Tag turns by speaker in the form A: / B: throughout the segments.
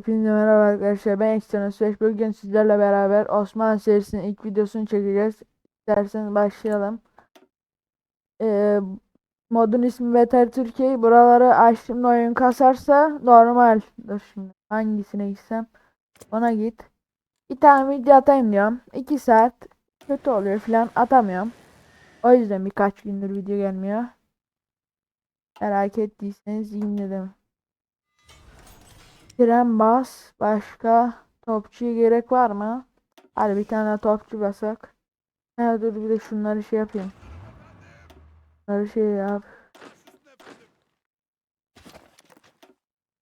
A: Hepinize merhaba arkadaşlar. Ben Ekstrem Süreç. Bugün sizlerle beraber Osman serisinin ilk videosunu çekeceğiz. İsterseniz başlayalım. Ee, modun ismi Better Türkiye. Buraları açtığımda oyun kasarsa normal. Dur şimdi. Hangisine gitsem? Ona git. Bir tane video atayım diyorum. 2 saat kötü oluyor falan atamıyorum. O yüzden birkaç gündür video gelmiyor. Merak ettiyseniz yayınladım. Tren bas. Başka topçuya gerek var mı? Hadi bir tane topçu basak. Ha dur bir de şunları şey yapayım. Şunları şey yap.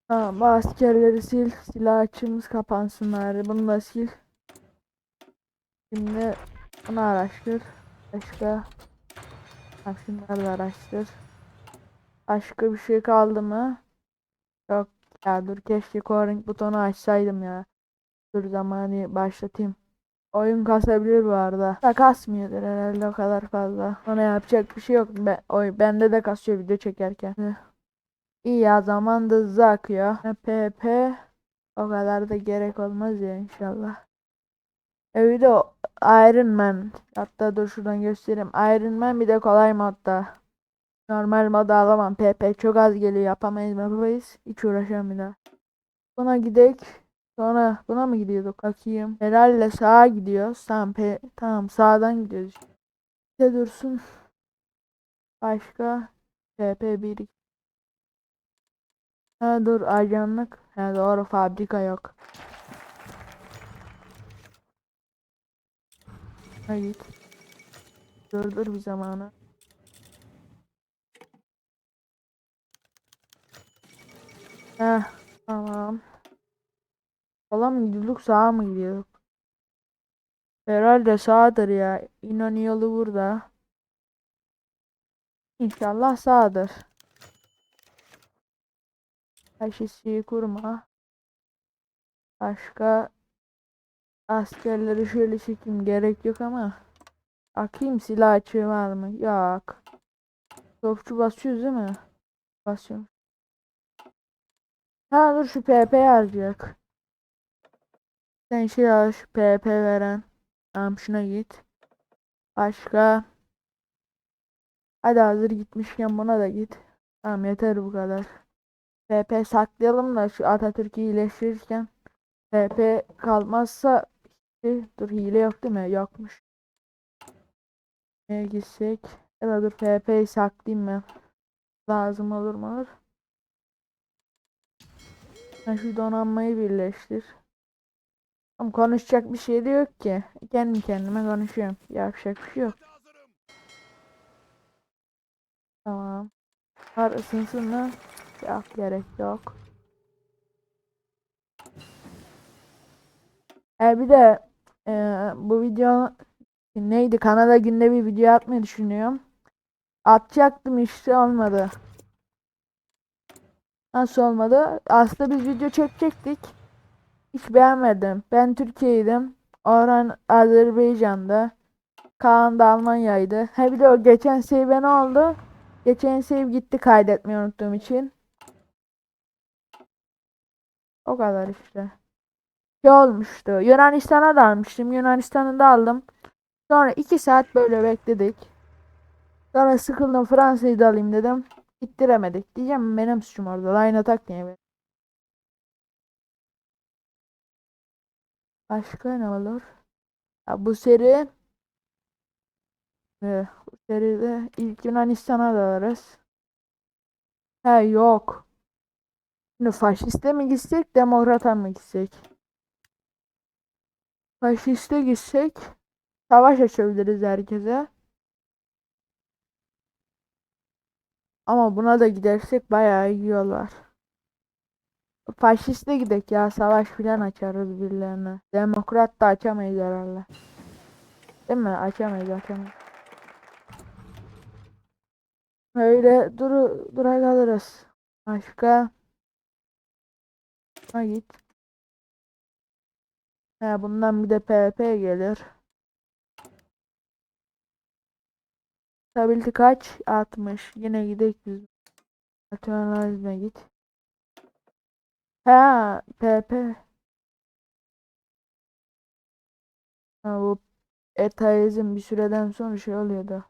A: Tamam askerleri sil. Silah açığımız kapansınlar. Bunu da sil. Şimdi bunu araştır. Başka. Ha, şunları da araştır. Başka bir şey kaldı mı? Yok. Ya dur keşke coring butonu açsaydım ya. Dur zamanı başlatayım. Oyun kasabilir bu arada. Da kasmıyordur herhalde o kadar fazla. Ona yapacak bir şey yok. Ben, oy, bende de kasıyor video çekerken. İyi ya zaman da hızlı akıyor. PP o kadar da gerek olmaz ya inşallah. E bir de Iron Man. Hatta dur şuradan göstereyim. Iron Man bir de kolay modda. Normal moda alamam. PP çok az geliyor. Yapamayız yapamayız. Hiç uğraşamam bir. Buna gidek. Sonra buna mı gidiyorduk? Bakayım. Herhalde sağa gidiyoruz. Tamam, P tamam sağdan gidiyoruz. İşte dursun. Başka. PP 1 Ha dur ajanlık. Ha doğru fabrika yok. Ha git. Dur dur bir zamanı. Heh, tamam. Sola mı gidiyorduk sağa mı gidiyorduk? Herhalde sağdır ya. İnönü yolu burada. İnşallah sağdır. Taşısı kurma. Başka askerleri şöyle çekeyim gerek yok ama. Bakayım silah açığı var mı? Yok. Topçu basıyoruz değil mi? Basıyorum. Ha dur şu PP harcayak. Sen şey al şu PP veren. Tamam şuna git. Başka. Hadi hazır gitmişken buna da git. Tamam yeter bu kadar. PP saklayalım da şu Atatürk'ü iyileştirirken. PP kalmazsa dur hile yok değil mi? Yokmuş. Neye gitsek? Ya da dur PP'yi saklayayım ben. Lazım olur mu olur? Sen şu donanmayı birleştir. Ama konuşacak bir şey de yok ki. Kendi kendime konuşuyorum. Yapacak bir şey yok. Tamam. Var ısınsın mı? Yok gerek yok. E bir de e, bu video neydi? Kanada günde bir video atmayı düşünüyorum. Atacaktım işte olmadı. Nasıl olmadı? Aslında biz video çekecektik. Hiç beğenmedim. Ben Türkiye'ydim. Orhan Azerbaycan'da. Kaan da Almanya'ydı. He bir de o geçen save ne oldu? Geçen save gitti kaydetmeyi unuttuğum için. O kadar işte. Şey olmuştu. Yunanistan'a da almıştım. Yunanistan'ı da aldım. Sonra 2 saat böyle bekledik. Sonra sıkıldım Fransa'yı da alayım dedim. Gittiremedik. Diyeceğim benim suçum orada. Line atak niye? Başka ne olur? Ya bu seri e, bu seride ilk Yunanistan'a da alırız. He yok. Şimdi faşiste mi gitsek, demokrata mı gitsek? Faşiste gitsek savaş açabiliriz herkese. Ama buna da gidersek bayağı yiyorlar. Faşiste gidek ya savaş filan açarız birilerine. Demokrat da açamayız herhalde. Değil mi? Açamayız açamayız. Öyle duru dura kalırız. Başka ha git. He bundan bir de PP gelir. Stability kaç? 60. Yine gidek biz. Nationalizm'e git. Ha, PP. Ha, bu etaizm bir süreden sonra şey oluyordu.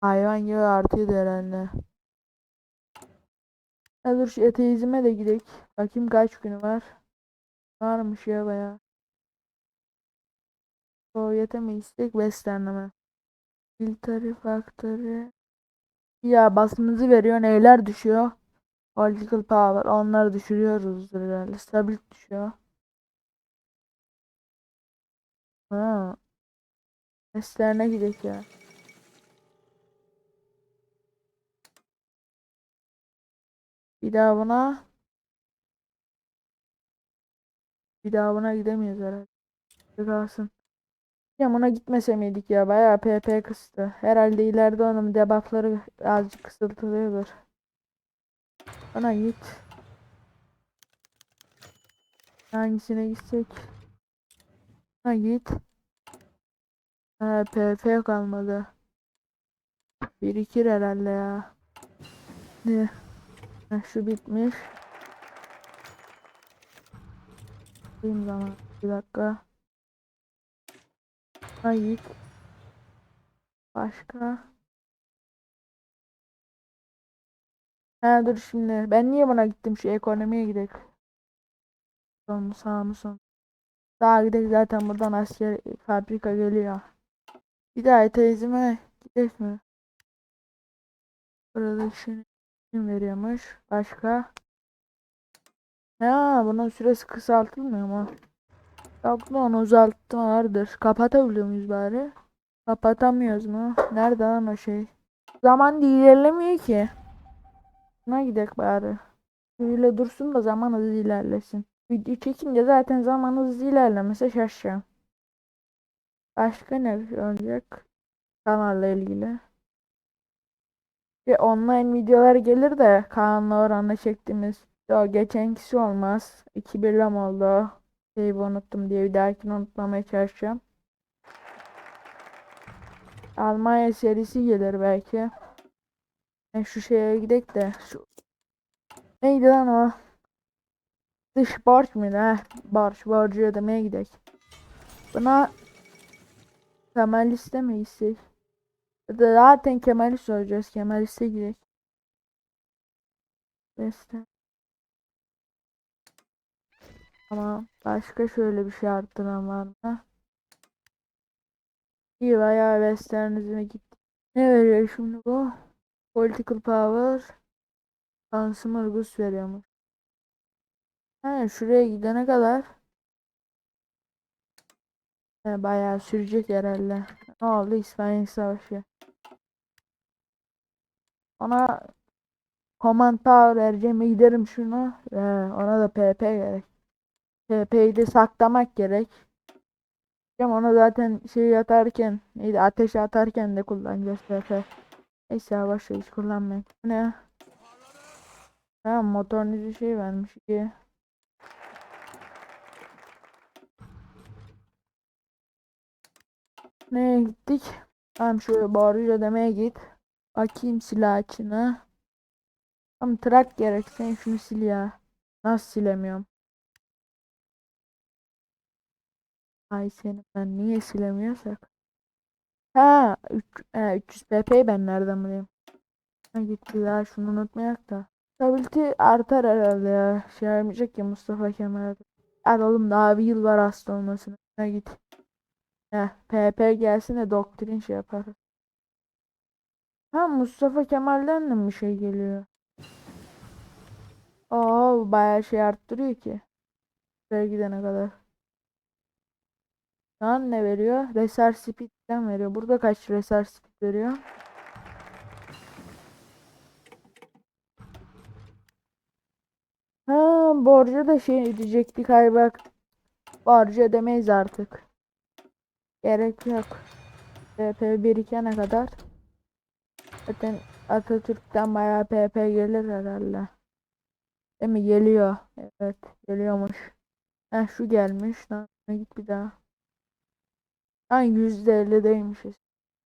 A: Hayvan yağı artıyordu herhalde. Ya dur şu eteizme de gidelim. Bakayım kaç günü var. Varmış ya baya. Sovyete mi istek beslenme. Military factory. Ya basımızı veriyor neyler düşüyor? Political power onları düşürüyoruz herhalde. Stability düşüyor. Ha. Testlerine gidelim ya. Bir daha buna bir daha buna gidemiyoruz herhalde. Kalsın. Ya buna gitmese miydik ya? Bayağı PP kıstı. Herhalde ileride onun debuffları azıcık kısıtılıyordur. Bana git. Hangisine gitsek? Bana git. Ha, PP kalmadı. Birikir herhalde ya. Ne? Ha, şu bitmiş. Benim zaman. Bir dakika. Hayır. Başka. Ha dur şimdi. Ben niye buna gittim? Şu ekonomiye gidelim. Son sağ mı son? Daha gidelim zaten buradan asker fabrika geliyor. Bir daha eteizime gidelim mi? Burada işini kim veriyormuş? Başka? Ha bunun süresi kısaltılmıyor mu? Yok lan uzalttım vardır. Kapatabiliyor muyuz bari? Kapatamıyoruz mu? Nerede lan o şey? Zaman ilerlemiyor ki. Buna gidelim bari. Şöyle dursun da zaman hızlı ilerlesin. Video çekince zaten zaman hızlı ilerlemese şaşacağım. Başka ne olacak? Kanalla ilgili. Ve online videolar gelir de Kaan'la oranla çektiğimiz. O geçenkisi olmaz. 2 birlem oldu. Şeyi unuttum diye bir dahakini unutmamaya çalışacağım. Almanya serisi gelir belki. Ben şu şeye gidelim de şu neydi lan o? Dış borç muydu ha? Borç borcu ödemeye gidelim. Buna Kemalist'e mi gitsek? Zaten Kemalist olacağız. Kemalist'e gidelim. Beste. Ama başka şöyle bir şey arttıran var mı? İyi bayağı westernizme gitti. Ne veriyor şimdi bu? Political power. Consumer goods veriyormuş. He şuraya gidene kadar He, bayağı sürecek herhalde. Ne oldu İspanya Savaşı? Ona command power vereceğim giderim şunu. He, ona da PP gerek. PP'yi de saklamak gerek. Ama onu zaten şey atarken neydi ateş atarken de kullanacağız PP. Neyse başka hiç kullanmayın. Bu Ne? Tamam motorunuz şey vermiş ki. Neye gittik? Tamam şöyle borcu ödemeye git. Bakayım silah açına. Tamam trak gerek. Sen şunu sil ya. Nasıl silemiyorum? Ay seni ben niye silemiyorsak? Ha, 3, he, 300 pp'yi ben nereden bulayım? Ha gitti ya şunu unutmayak da. Stability artar herhalde ya. Şey yapmayacak ki Mustafa Kemal. Hadi oğlum daha bir yıl var hasta olmasına. Ha git. Heh, PP gelsin de doktrin şey yaparız. Ha Mustafa Kemal'den de mi şey geliyor? Oo bayağı şey arttırıyor ki. Buraya gidene kadar. An ne veriyor? Research Speed'den veriyor. Burada kaç Research Speed veriyor? Ha borcu da şey ödeyecektik ay bak. Borcu ödemeyiz artık. Gerek yok. PP birikene kadar. Zaten Atatürk'ten bayağı PP gelir herhalde. Değil mi? Geliyor. Evet. Geliyormuş. Ha şu gelmiş. Lan git bir daha. Lan %50'deymişiz.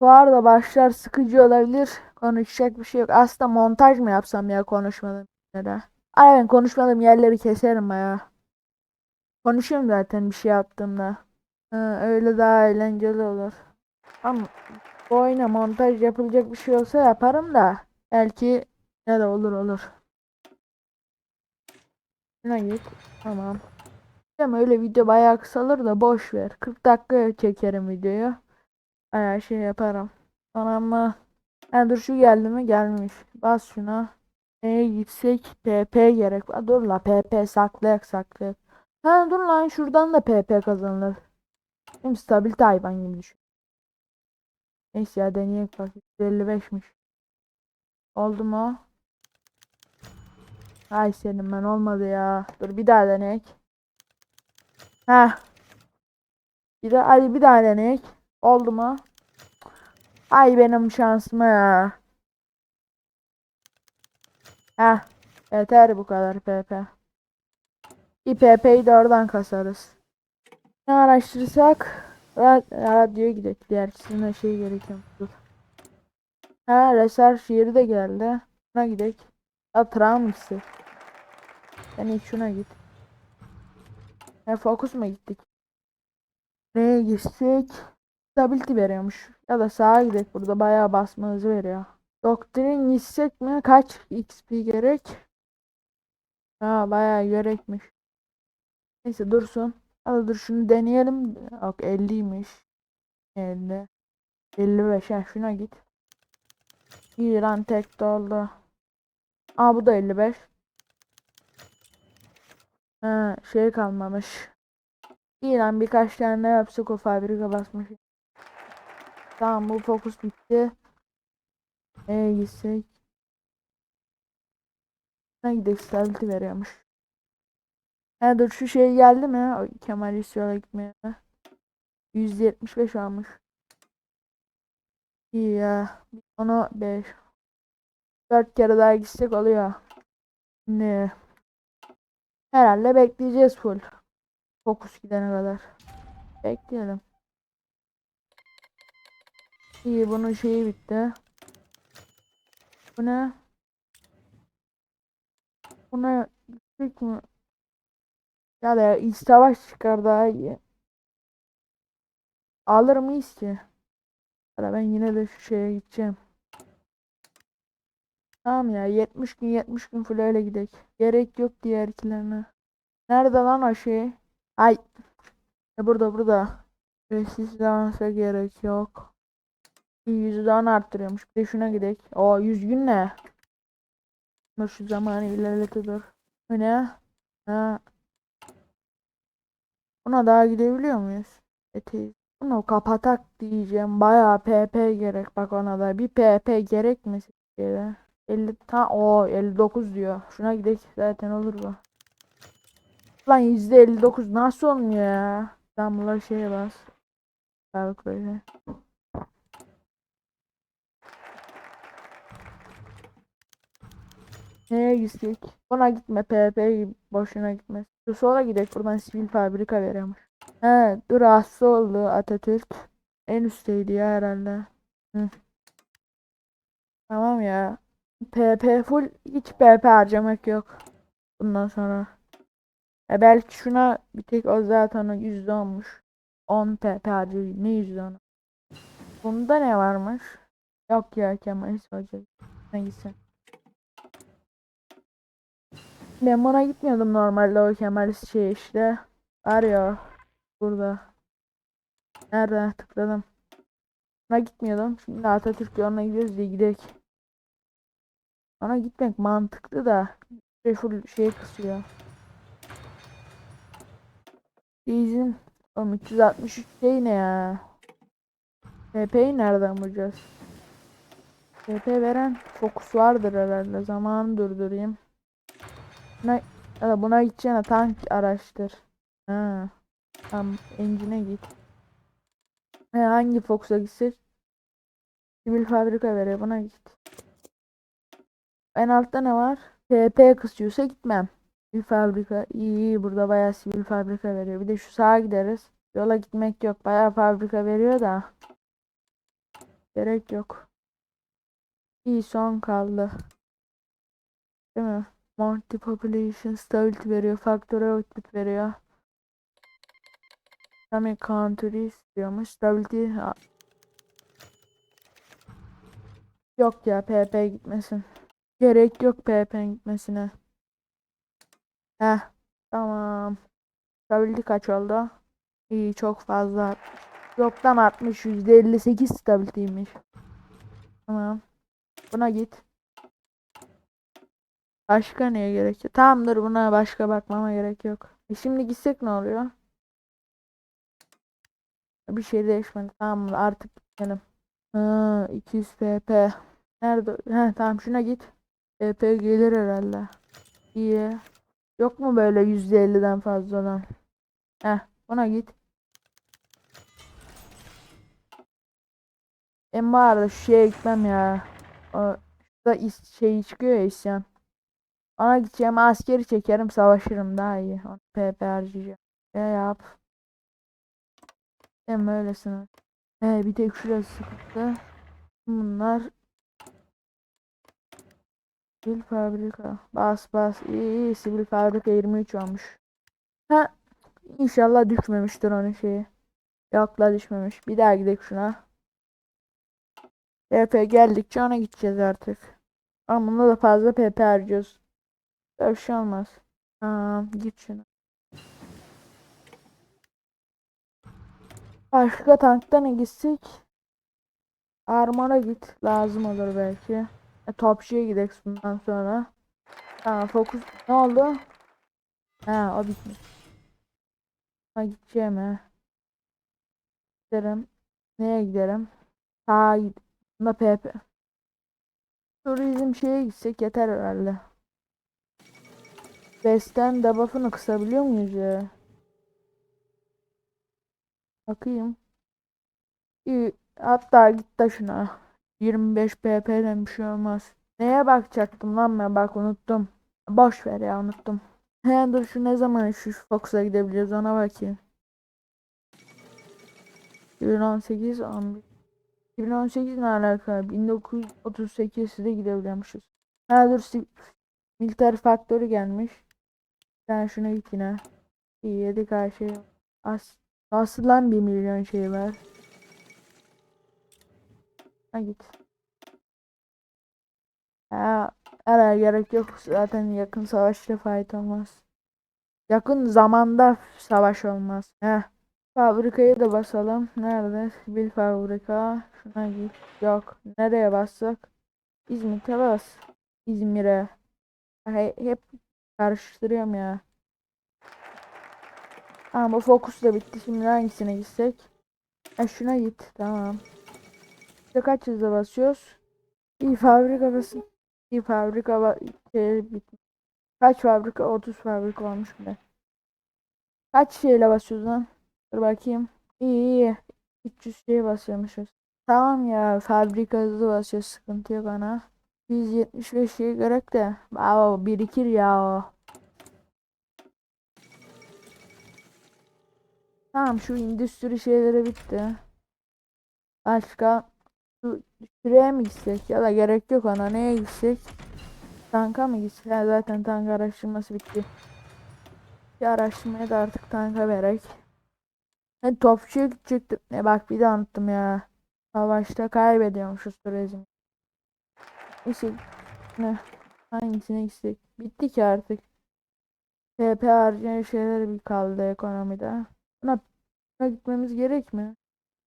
A: Bu arada başlar sıkıcı olabilir. Konuşacak bir şey yok. Aslında montaj mı yapsam ya konuşmadan. Neden? Ay ben konuşmadığım yerleri keserim ya. Konuşuyorum zaten bir şey yaptığımda. Ha, öyle daha eğlenceli olur. Ama bu oyuna montaj yapılacak bir şey olsa yaparım da. Belki ya da olur olur. Şuna git. Tamam. Ama öyle video bayağı kısalır da boş ver. 40 dakika çekerim videoyu. Bayağı şey yaparım. Sonra ama ha, dur şu geldi mi gelmiş. Bas şuna. Neye gitsek PP gerek var. Dur la PP saklayak saklayak. Ha dur lan şuradan da PP kazanılır. Şimdi stabil hayvan gibi düşün. Neyse ya deneyek bak. 55'miş. Oldu mu? Ay senin ben olmadı ya. Dur bir daha deneyek. Ha. Bir daha hadi bir daha deneyek. Oldu mu? Ay benim şansıma ya. Ha. Yeter bu kadar PP. Bir PP'yi de oradan kasarız. Ne araştırsak Ra- radyoya gidelim. Diğer ikisine şey gerekiyor. Ha research yeri de geldi. Şuna gidelim. Ya Tramix'i. Sen ilk şuna git. Ha Focus mu gittik? Neye gitsek? Stability veriyormuş. Ya da sağa gidelim. Burada bayağı basma hızı veriyor. Doktrin gitsek mi? Kaç XP gerek? Ha bayağı gerekmiş. Neyse dursun. Hadi dur şunu deneyelim. Yok 50'ymiş. 50. 55. Ha şuna git. İran tek doldu. Aa bu da 55. Ha şey kalmamış. İran birkaç tane daha yapsak o fabrika basmış. Tamam bu fokus bitti. Neye gitsek? Ne gidelim stability veriyormuş. Ha dur şu şey geldi mi? O Kemal İstiyor'a gitmeye. 175 almış. İyi ya. Onu 5. 4 kere daha gitsek oluyor. Ne? Herhalde bekleyeceğiz full. Fokus gidene kadar. Bekleyelim. İyi bunun şeyi bitti. Bu ne? Buna gittik mi? Ya da iç savaş çıkar daha iyi. Alır mıyız ki? Ya ben yine de şu şeye gideceğim. Tamam ya 70 gün 70 gün full öyle gidek. Gerek yok diğer ikilerine. Nerede lan o şey? Ay. E burada burada. Sessiz dansa gerek yok. %10 arttırıyormuş. Bir de şuna gidek. O 100 gün ne? Dur şu zamanı ilerletiyor. Bu ne? Ha. Buna daha gidebiliyor muyuz? Eti. Bunu kapatak diyeceğim. Bayağı PP gerek. Bak ona da bir PP gerek mi? Şeyde? 50 ta o 59 diyor. Şuna gidelim zaten olur bu. Lan %59 nasıl olmuyor ya? Bunlar şeye bas. Sağlık böyle. Neye gitsek? Ona gitme PP gibi boşuna gitmez. Şu sola gidelim buradan sivil fabrika veriyormuş. He dur hasta oldu Atatürk. En üstteydi ya herhalde. Hı. Tamam ya. PP full hiç PP harcamak yok. Bundan sonra. E belki şuna bir tek o zaten o yüzde olmuş. 10 PP harcıyor. Ne yüzde onu? Bunda ne varmış? Yok ya Kemal Hoca. Ne gitsin. Ben buna gitmiyordum normalde o Kemal şey işte. Ya burada. Nerede tıkladım. Buna gitmiyordum. Şimdi Atatürk yoluna gidiyoruz diye gidelim. Ona gitmek mantıklı da şey full şey kısıyor. Bizim oğlum 363 şey ne ya? TP'yi nereden bulacağız? TP veren fokus vardır herhalde. Zamanı durdurayım. Buna, ya buna gideceğine tank araştır. Ha. Tamam engine'e git. Ha, hangi fokusa gitsek? Sivil fabrika veriyor. Buna git. En altta ne var? TP kısıyorsa gitmem. Sivil fabrika. İyi iyi burada bayağı sivil fabrika veriyor. Bir de şu sağa gideriz. Yola gitmek yok. Bayağı fabrika veriyor da. Gerek yok. İyi son kaldı. Değil mi? Multi population stability veriyor. Factory output veriyor. Tabii country istiyormuş. Stability. Yok ya PP gitmesin. Gerek yok PP gitmesine. Heh. Tamam. Stability kaç oldu? İyi çok fazla. Yoktan artmış. %58 stability'ymiş. Tamam. Buna git. Başka neye gerek yok? Tamamdır buna başka bakmama gerek yok. E şimdi gitsek ne oluyor? Bir şey değişmedi. Tamam artık gidelim. Ha, 200 pp. Nerede? He tamam şuna git. Pp gelir herhalde. İyi. Yok mu böyle %50'den fazla olan? Heh buna git. En bari şu şeye gitmem ya. O, şurada is şey çıkıyor ya isyan. Ona gideceğim askeri çekerim savaşırım daha iyi. Onu PP harcayacağım. Ya yap. Hem öylesine. He bir tek şurası sıkıntı. Bunlar Sivil fabrika. Bas bas. İyi. Sivil fabrika 23 olmuş. Ha. İnşallah düşmemiştir onun şeyi. Yok la düşmemiş. Bir daha gidelim şuna. PP geldikçe ona gideceğiz artık. Ama bunda da fazla PP harcıyoruz. Böyle şey olmaz. Tamam git şuna. Başka tankta ne gitsek? Armora git. Lazım olur belki. E, topçuya gidelim bundan sonra. Tamam fokus. Ne oldu? Ha o bitmiş. Ha gideceğim ha. Giderim. Neye giderim? Sağa gid. Bunda PP. Turizm şeye gitsek yeter herhalde. Besten debuff'ını kısabiliyor muyuz ya? Bakayım. İyi. Hatta git de şuna. 25 pp'den bir şey olmaz. Neye bakacaktım lan ben bak unuttum. Boş ver ya unuttum. He dur şu ne zaman şu Fox'a gidebiliriz ona bakayım. 2018 11 2018 ne alaka? 1938'de gidebiliyormuşuz. Ha dur Militer faktörü gelmiş. Sen şuna git yine. İyi yedik her şey. As Nasıl lan 1 milyon şey var? Ha git. Ha, ara gerek yok. Zaten yakın savaşta fight olmaz. Yakın zamanda savaş olmaz. Heh. Fabrikayı da basalım. Nerede? Sivil fabrika. Şuna git. Yok. Nereye bassak? İzmit'e bas. İzmir'e. He- hep karıştırıyorum ya. Ama bu fokus da bitti. Şimdi hangisine gitsek? Ha şuna git. Tamam. İşte kaç hızla basıyoruz? İyi fabrika basın. İyi fabrika ba- şey bitti. Kaç fabrika? 30 fabrika olmuş bile. Kaç şeyle basıyoruz lan? Dur bakayım. İyi iyi. 300 şey basıyormuşuz. Tamam ya fabrika hızlı basıyor sıkıntı yok ana. 175 şey gerek de. Aa, birikir ya o. Tamam şu endüstri şeyleri bitti. Başka şu şuraya mı gitsek ya da gerek yok ona neye gitsek? Tanka mı gitsek? Ha, zaten tank araştırması bitti. Bir araştırmaya da artık tanka verek. Ben topçuya gidecektim. Ne bak bir de unuttum ya. Savaşta kaybediyormuşuz turizm. Neyse. Ne? Hangisine gitsek? Bitti ki artık. TP harcayan şeyler bir kaldı ekonomide. Buna, buna gitmemiz gerek mi?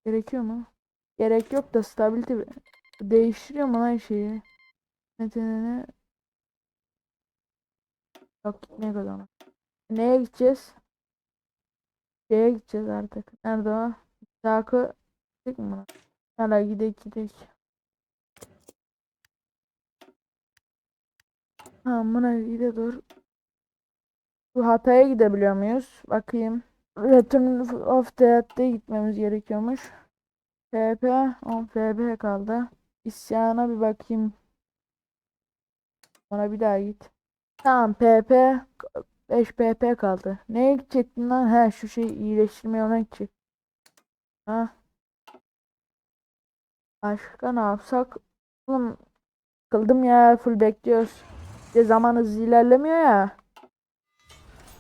A: Gerekiyor mu? Gerek yok da stability değiştiriyor mu lan şeyi? Nedenini yok gitmek o. Neye gideceğiz? Şeye gideceğiz artık. Nerede o? Takı gittik mi? Hala gidek gidek. Ha buna gide dur. Bu Hatay'a gidebiliyor muyuz? Bakayım. Return of Dead'de gitmemiz gerekiyormuş. FP 10 FP kaldı. İsyana bir bakayım. Ona bir daha git. Tamam PP 5 PP kaldı. Neye gidecektin lan? He şu şey iyileştirmeye ona gidecek. Ha. Başka ne yapsak? Oğlum kıldım ya full bekliyoruz. İşte zaman hızlı ilerlemiyor ya.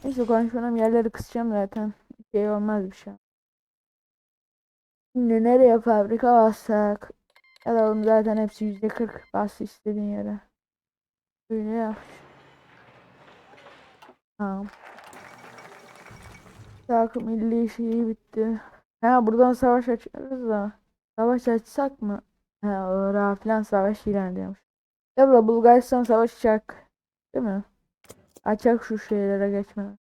A: Neyse konuşmanın yerleri kısacağım zaten. Şey olmaz bir şey. Şimdi nereye fabrika bassak? Oğlum zaten hepsi yüzde kırk bas istediğin yere. Böyle yap. Tamam. Takım milli şeyi bitti. Ha buradan savaş açarız da. Savaş açsak mı? Ha Irak'a falan savaş ilan ediyormuş. Ya da Bulgaristan savaşacak. Değil mi? Açak şu şeylere geçmeden.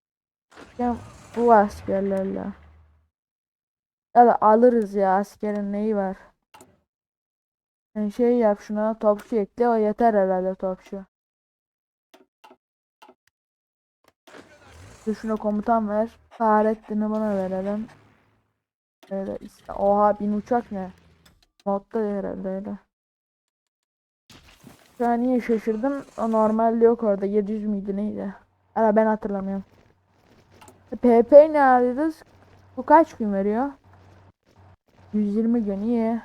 A: Ya bu askerlerle. Ya da alırız ya askerin neyi var. Yani şey yap şuna topçu ekle o yeter herhalde topçu. Şuna komutan ver. Fahrettin'i bana verelim. Öyle işte. Oha bin uçak ne? Modda herhalde öyle. Şu an niye şaşırdım? O normalde yok orada. 700 müydü neydi? Ara ben hatırlamıyorum. PP ne alırız? Bu kaç gün veriyor? 120 gün iyi.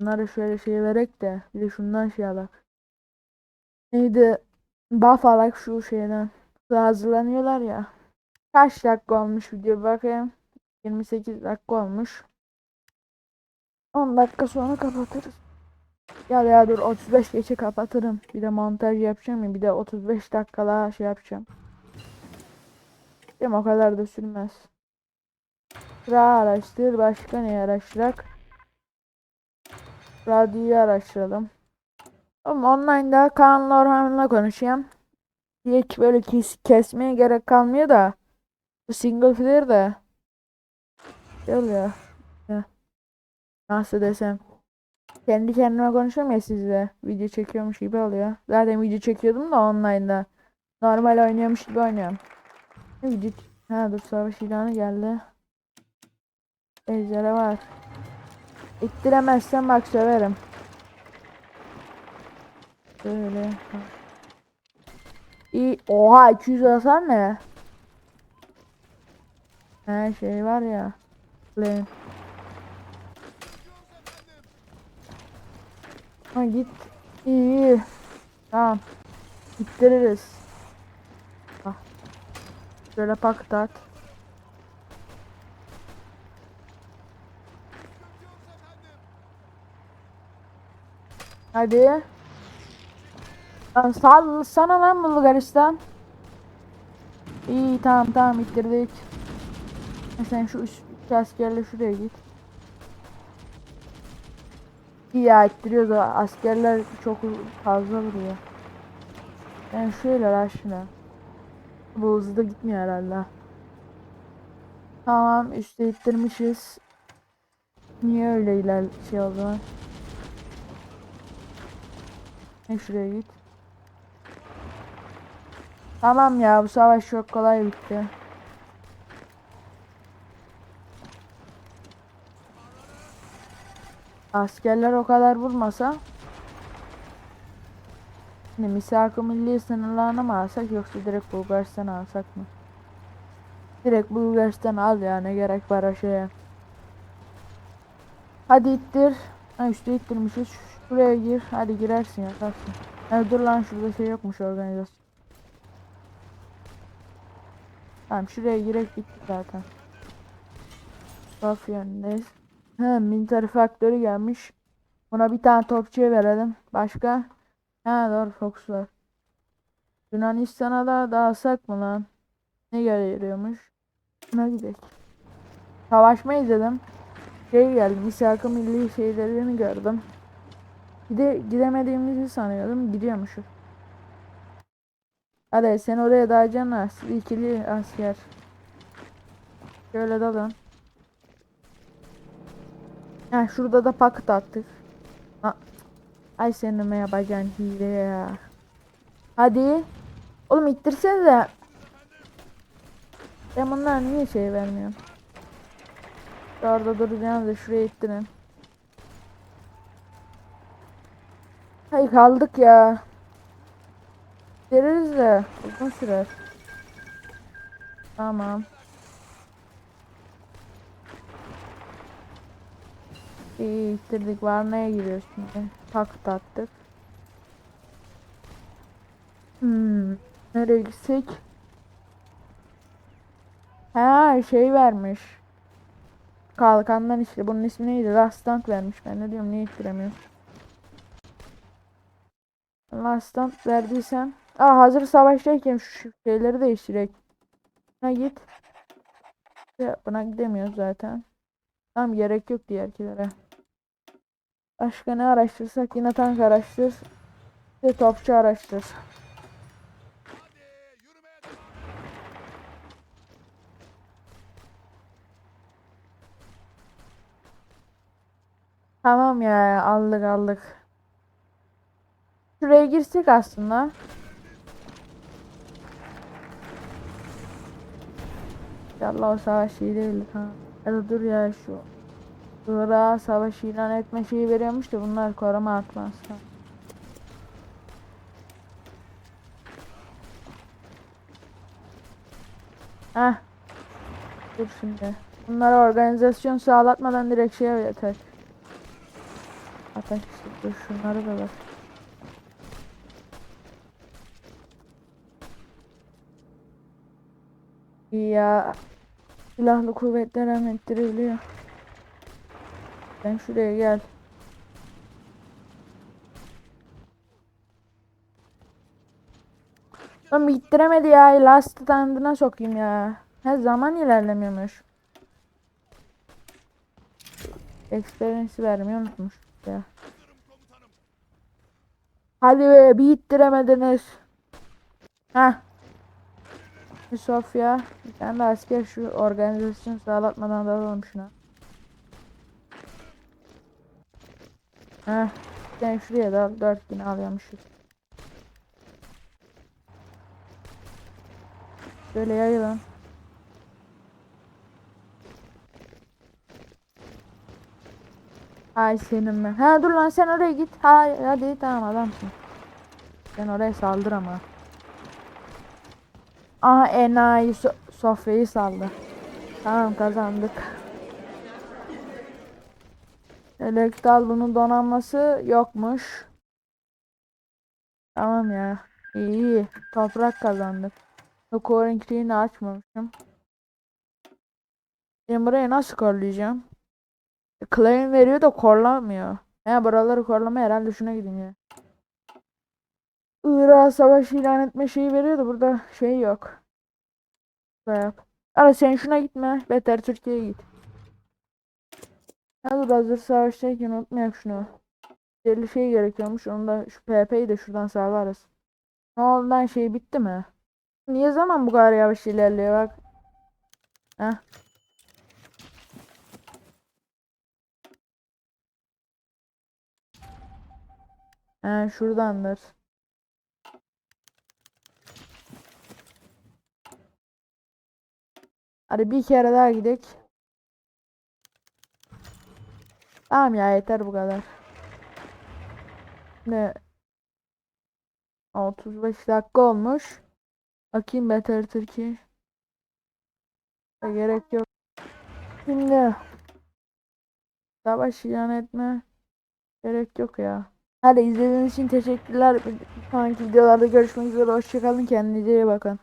A: Bunlara şöyle şey verek de bir de şundan şey alak. Neydi? Buff alak şu şeyden. Hazırlanıyorlar ya. Kaç dakika olmuş video bakayım. 28 dakika olmuş. 10 dakika sonra kapatırız. Ya ya dur 35 geçe kapatırım. Bir de montaj yapacağım ya bir de 35 dakika şey yapacağım. Değil? O kadar da sürmez. Sıra araştır. Başka ne araştırak? Radyoyu araştıralım. Ama online'da Kaan'la Orhan'la konuşayım. Hiç böyle kes kesmeye gerek kalmıyor da. Bu single player de. Oluyor. Ya. Nasıl desem. Kendi kendime konuşuyorum ya sizle. Video çekiyormuş gibi oluyor. Zaten video çekiyordum da online'da. Normal oynuyormuş gibi oynuyorum. Ne video? Ha dur savaş ilanı geldi. Ejderha var. İttiremezsen bak söverim. Böyle. İyi. Oha 200 hasar ne? Her şey var ya. Lan. Ha git. İyi. iyi. Tamam. İttiririz. Ah. Şöyle paktat. Hadi. Lan sal sana lan Bulgaristan. İyi tamam tamam ittirdik. Sen şu üst askerle şuraya git. İyi ya ittiriyoruz o askerler çok fazla vuruyor. Yani şöyle lan şuna. Bu hızlı gitmiyor herhalde. Tamam üstte ittirmişiz. Niye öyle iler şey oldu Ne şuraya git. Tamam ya bu savaş çok kolay bitti. Askerler o kadar vurmasa Şimdi misak-ı milli sınırlarına mı alsak yoksa direkt Bulgaristan alsak mı? Direkt Bulgaristan al ya ne gerek var o şeye. Hadi ittir. Ha üstte ittirmişiz. Şuraya gir. Hadi girersin yaparsın. Ha, dur lan şurada şey yokmuş organizasyon. Tamam şuraya girek bitti zaten. Baf yönündeyiz. He military faktörü gelmiş. Buna bir tane topçuya verelim. Başka? Ha doğru Fox var. Yunanistan'a da dağılsak mı lan? Ne geliyormuş? Buna gidelim. Savaşma izledim. Şey geldi. Misak-ı milli şeylerini gördüm. Bir de gidemediğimizi sanıyordum. Gidiyormuşuz. Hadi sen oraya dalacaksın. Siz ikili asker. Şöyle dalın. Ha şurada da paket attık. Ha. Ay senin ne yapacaksın hile ya. Hadi. Oğlum ittirsenize. Ben bunlar niye şey vermiyorum? Orada duracağım da şuraya ittirin. Hay kaldık ya. Veririz de uzun sürer. Tamam. İyi ittirdik. Varna'ya giriyoruz şimdi. Paket attık. Hmm. Nereye gitsek? Ha şey vermiş. Kalkandan işte bunun ismi neydi? Rastant vermiş. Ben ne diyorum niye ittiremiyorum. Rastant verdiysen. Aa hazır savaştayken şu şeyleri değiştirek. Buna git. Ya, buna gidemiyoruz zaten. Tamam gerek yok diğerkilere. Başka ne araştırsak yine tank araştır. De topçu araştır. Tamam ya aldık aldık. Şuraya girsek aslında. İnşallah o savaş iyi değil. Tamam. Ya da dur ya şu. Irak'a savaş ilan etme şeyi veriyormuş da bunlar koruma atmaz. Tamam. Heh. Dur şimdi. Bunlara organizasyon sağlatmadan direkt şeye. Ateş işte dur şunları da bak. Ya. Silahlı kuvvetler emrettiriliyor. Sen şuraya gel. Lan bittiremedi ya. Last standına sokayım ya. Her zaman ilerlemiyormuş. Experience vermeyi unutmuş ya. Hadi be bittiremediniz. Ha. Sofya. Bir tane asker şu organizasyon sağlatmadan dalalım şuna. Heh. Sen şuraya da 4 gün alıyormuşuz. Böyle yayılın. Ay senin ben. Ha dur lan sen oraya git. Ha hadi tamam adamsın. Sen oraya saldır ama. Aha enayi so Sofya'yı saldı. Tamam kazandık. Elektal bunun donanması yokmuş. Tamam ya. İyi iyi. Toprak kazandık. Scoring açmamışım. Ben burayı nasıl korlayacağım? E, Claim veriyor da korlamıyor. He buraları korlama herhalde şuna gidin. Irak'a savaş ilan etme şeyi veriyor da burada şey yok. Yap. Ara sen şuna gitme. Beter Türkiye'ye git. Dur hazır savaştayken unutmayak şunu. Belli şey gerekiyormuş. Onu da şu PP'yi de şuradan sağlarız. Ne oldu lan şey bitti mi? Niye zaman bu kadar yavaş ilerliyor bak. Heh. He şuradandır. Hadi bir kere daha gidelim. Tamam ya yeter bu kadar. Ne? 35 dakika olmuş. Bakayım Better Türkiye. Gerek yok. Şimdi savaş ilan etme. Gerek yok ya. Hadi izlediğiniz için teşekkürler. Sonraki videolarda görüşmek üzere. Hoşçakalın. Kendinize iyi bakın.